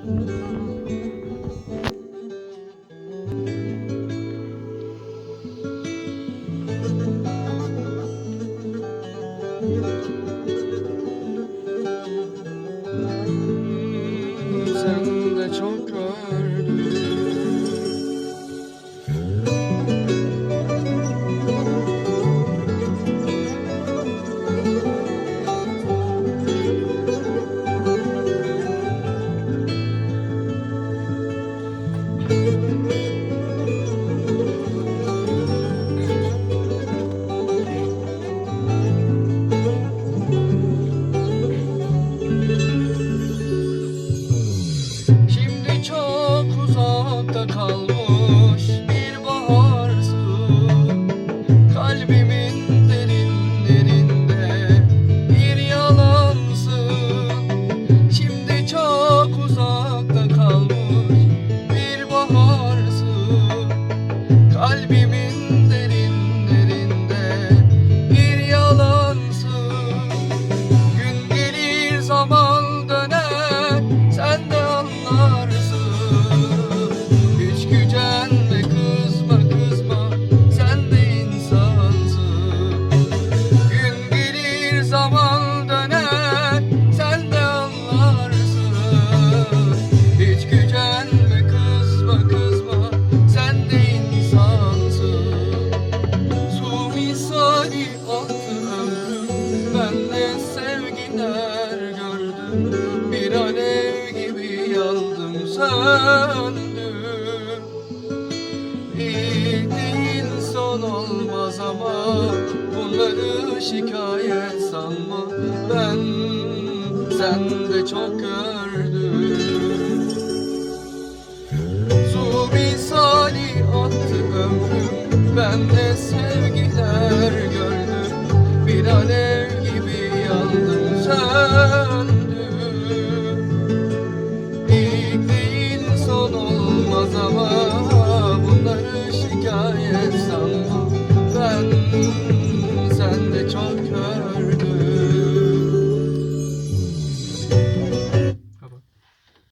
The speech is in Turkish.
Sen misali aktı ömrüm Ben de sevgiler gördüm. Bir alev gibi yandım söndüm. İlk değil son olmaz ama Bunları şikayet sanma. Ben sende çok gördüm. Su misali attı ömrüm. Ben de sevgi bir alev gibi yandım söndüm Bildiğin son olmaz ama Bunları şikayet sandım ben